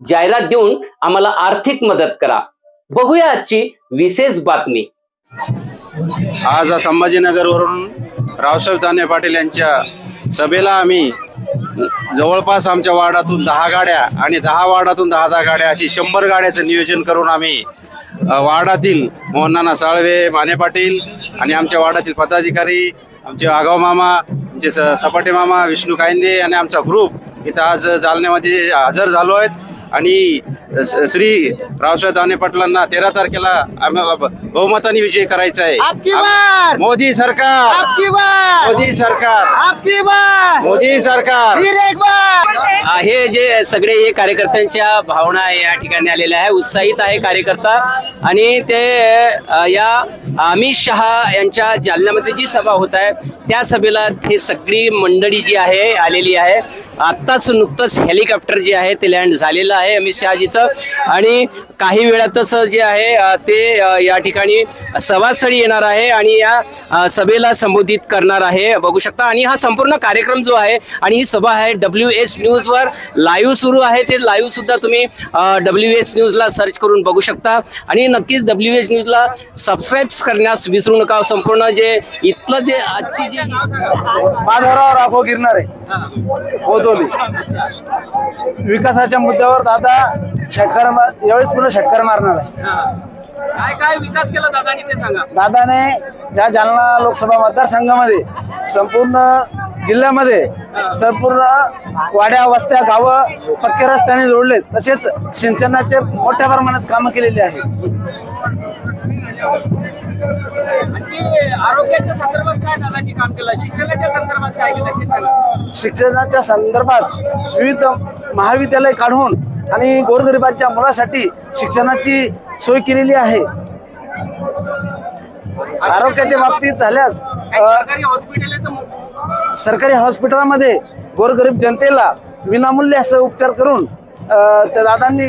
जाहिरात देऊन आम्हाला आर्थिक मदत करा. बघूया आजची विशेष बातमी. आज संभाजीनगरवरून रावसाहेब दाने पाटील यांच्या सभेला आम्ही जवळपास आमच्या वार्डातून दहा गाड्या आणि दहा वार्डातून दहा दहा गाड्या अशी शंभर गाड्याचं नियोजन करून आम्ही वार्डातील मोहननाना साळवे माने पाटील आणि आमच्या वार्डातील पदाधिकारी आमचे आगाव मामा आमचे स- सपाटे मामा विष्णू कायंदे आणि आमचा ग्रुप इथं आज जालन्यामध्ये हजर झालो आहेत. आणि श्री रावसाहेब दानवे पाटलांना तेरा तारखेला आम्हाला बहुमताने विजय करायचा आहे. आपकी बार! मोदी सरकार! आपकी बार! मोदी सरकार! आपकी बार! मोदी सरकार! फिर एक बार! हे जे सगळे हे कार्यकर्त्यांच्या भावना या ठिकाणी आलेल्या आहे उत्साहित आहे कार्यकर्ता. आणि ते या अमित शहा यांच्या जालन्यामध्ये जी सभा होत आहे त्या सभेला हे सगळी मंडळी जी आहे आलेली आहे. आत्ताच नुकतंच हेलिकॉप्टर जे आहे ते लँड झालेलं आहे. अमित शहाजीचं आणि काही वेळातच जे आहे ते या ठिकाणी सभास्थळी येणार आहे आणि या सभेला संबोधित करणार आहे. बघू शकता. आणि हा संपूर्ण कार्यक्रम जो आहे आणि ही सभा आहे डब्ल्यू एस न्यूजवर लाईव्ह सुरू आहे. ते लाईव्ह सुद्धा तुम्ही डब्ल्यू एस न्यूजला सर्च करून बघू शकता. आणि नक्कीच डब्ल्यू एस न्यूजला सबस्क्राईब करण्यास विसरू नका. संपूर्ण जे इथलं जे आजची जी माधवराव राघो गिरणारे. गोदोली विकासाच्या मुद्द्यावर दादा षटकार यावेळेस पुन्हा षटकार मारणार आहे. काय काय विकास केला दादानी ते सांगा. दादाने या जालना लोकसभा मतदारसंघामध्ये संपूर्ण जिल्ह्यामध्ये संपूर्ण वाड्या वस्त्या गावं पक्के रस्त्याने जोडले तसेच सिंचनाचे मोठ्या प्रमाणात कामं केलेली आणि आरोग्याच्या संदर्भात काय काम केलं? शिक्षणाच्या संदर्भात काय केलं ते सांगा. शिक्षणाच्या संदर्भात विविध महाविद्यालय काढून आणि गोरगरिबांच्या मुलासाठी शिक्षणाची सोय केलेली आहे. आरोग्याच्या बाबतीत झाल्यास सरकारी हॉस्पिटलमध्ये गोरगरीब जनतेला विनामूल्य असं उपचार करून त्या दादांनी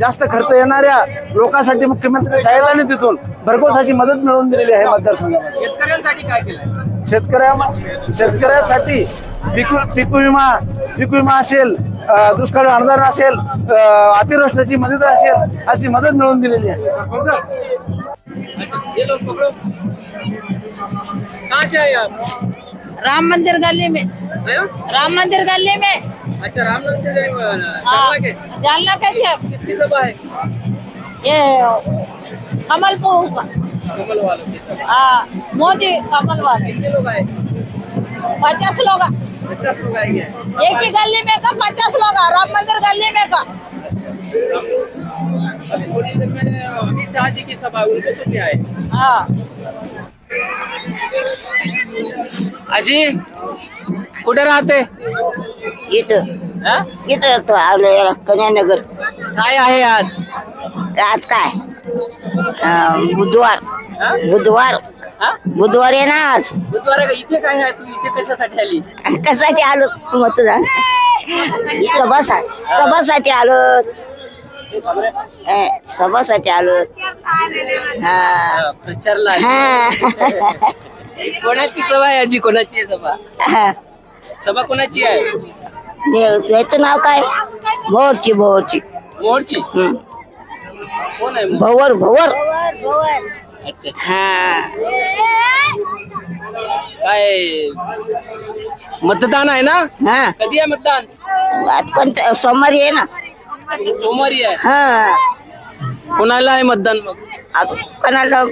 जास्त खर्च येणाऱ्या लोकांसाठी मुख्यमंत्री सहायता निधीतून भरघोस अशी मदत मिळवून दिलेली आहे मतदारसंघामध्ये. शेतकऱ्यांसाठी काय केलं शेतकऱ्या शेतकऱ्यासाठी पीक पीक विमा पीक विमा असेल दुष्काळ अनुदान असेल अ, अतिवृष्टीची मदत असेल अशी मदत मिळवून दिलेली आहे. ये लोग पकड़ो कहाँ से आए आप राम मंदिर गली में। राम मंदिर गली में अच्छा रामनगर से हाँ, जाने के जानना कैसे कितनी सभा है? ये कमलपुर का। कमल वालों की हाँ, मोदी कमल वाले कितने लोग आए? पचास लोग पचास लोग आएँगे। एक ही गली में का पचास लोग राम मंदिर गली में का? अभी थोड़ी देर में अमित शाह जी की सभा उनको सुनने आए। हाँ। आजी कुठे राहते? इथं. हा? इथं राहतो याला कन्यानगर. काय आहे आज? आज काय? अं, बुधवार. हा? बुधवार. हा? बुधवार आहे ना आज. बुधवार आहे का? इथे काय आहे? तू इथे कशासाठी आली? कशासाठी आलो? मतदान. सभासा सभासाठी आलो. सभासाठी आलो. हा. हा, प्रचारला आली. हा. कोणाची सभा आहे आजी? कोणाची आहे सभा? सभा कोणाची आहे? हे- याचं नाव काय? भोवरची भोवरची मोहरची? हं. कोण आहे मोहर? भवर भवर. अच्छा. हा. काय? मतदान आहे ना? हा. कधी आहे मतदान? आज कोणतं सोमवारी आहे ना. सोमवारी आहे. हा. कोणाला आहे मतदान मग? आज कोणाला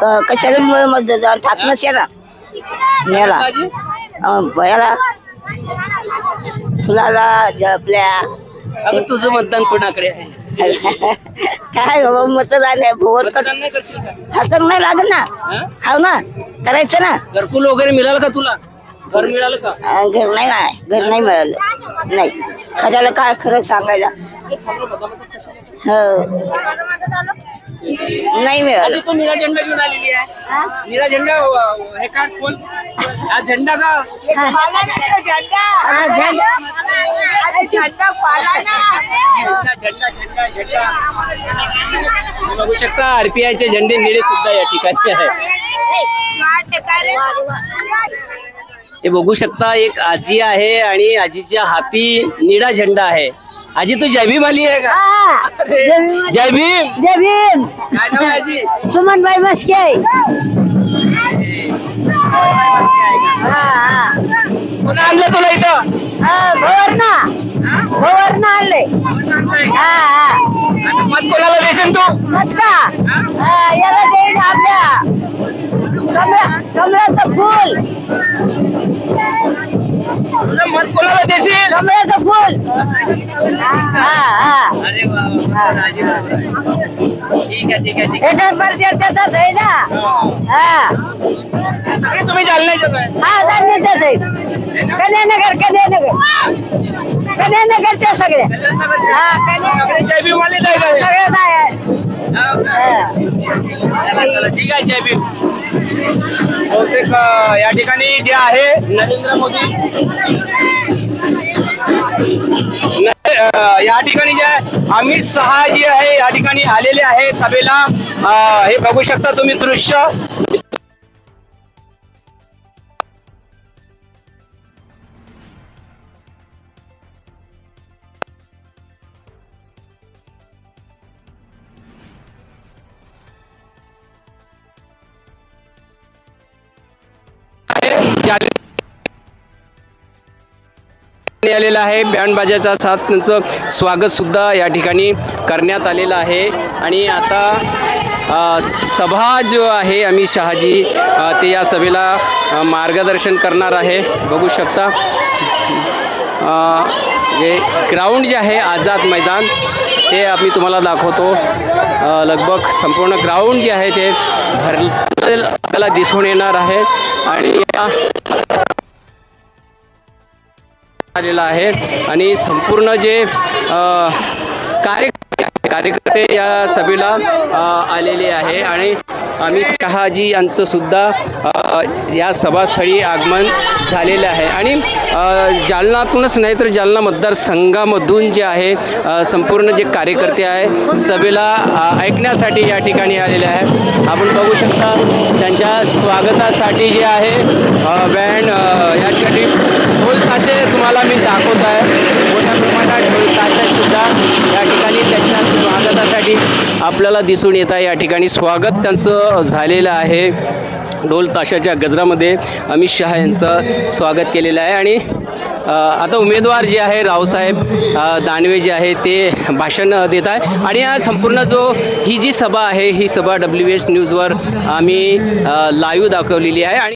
क- कशाला म- मतदान? टाक नसे ना? अं, याला. फुलाला ज- आपल्या अगं तुझं मतदान कोणाकडे आहे? काय बाबा मतदान आहे भोवर मतदान नाही करशील का? हसन नाही लागत ना. हा? हाव ना करायचं ना. घरकुल वगैरे मिळालं का तुला? घर मिळालं का? अं, घर नाही नाही घर नाही मिळालं. नाही. खऱ्याला काय खरं सांगायला? हो. नाही मिळालं. आधी तो निळा झेंडा घेऊन आलेली आहे. निळा झेंडा अ, हे काय कोण हा झेंडा का हा, झेंडा. झंडा. पाला ना. झेंडा झेंडा झेंडा झेंडा. तुम्ही बघू शकता आरपीआयचे झेंडे निळे सुद्धा या ठिकाणी आहे. हे बघू शकता एक आजी आहे आणि आजीच्या हाती निळा झेंडा आहे. आजी तू जय भीम आली आहे का? अरे, जय भीम जय भीम काय नाव आहे आजी? सुमनबाई मस्के कोण आणलं तुला इथं? भवरना. भवरना आणले हा हा. आता मत कोणाला देशील तू? मत का? हा, याला देईन आपल्या. कमळा कमळाचं फुल. वा, वा, वा, आजी बरोबर. ठीक आहे ठीक आहे ठीक याच्यात परिचय त्याचाच आहे ना हा आहे सगळे तुम्ही जालन्याचे आहे. हा जाणण्यातच आहे कन्यानगर कन्यानगर कन्यानगरच्या सगळ्या हा कन्या सगळे जय भीम वालेच आहे का हे? सगळ्या ठीक आहे जय भीम. बहुतेक या ठिकाणी जे आहे नरेंद्र मोदी या ठिकाणी जे आहे अमित शहा जे आहे या ठिकाणी आलेले आहे सभेला हे बघू शकता तुम्ही दृश्य आलेला आहे. बँड बाजाचा साथ त्यांचं या ठिकाणी करण्यात आलेलं आहे. आणि आता सभा जो आहे अमित शहाजी ते या सभेला मार्गदर्शन करणार आहे. बघू शकता जे ग्राउंड जे आहे आझाद मैदान ते आम्ही तुम्हाला दाखवतो. लगभग संपूर्ण ग्राउंड जे आहे ते भर आपल्याला दिसून येणार आहे. आणि आलेला आहे आणि संपूर्ण जे कार्यकर्ते कार्य कार्यकर्ते या सभेला आलेले आहे आणि अमित शहाजी यांचं सुद्धा या सभास्थळी आगमन झालेलं आहे. आणि जालनातूनच नाही तर जालना मतदारसंघामधून जे आहे संपूर्ण जे कार्यकर्ते आहे सभेला ऐकण्यासाठी या ठिकाणी आलेले आहे आपण बघू शकता त्यांच्या स्वागतासाठी जे आहे बँड या ठिकाणी तुम्हाला मी दाखवत आहे. मोठ्या प्रमाणात ढोल या ठिकाणी त्यांच्या स्वागतासाठी आपल्याला दिसून येत आहे. या ठिकाणी स्वागत त्यांचं झालेलं आहे. ढोल ताशाच्या गजरामध्ये अमित शहा यांचं स्वागत केलेलं आहे. आणि आता उमेदवार जे आहे रावसाहेब दानवे जे आहे ते भाषण देत आहे. आणि हा संपूर्ण जो ही जी सभा आहे ही सभा डब्ल्यू एच न्यूजवर आम्ही लाईव्ह दाखवलेली आहे. आणि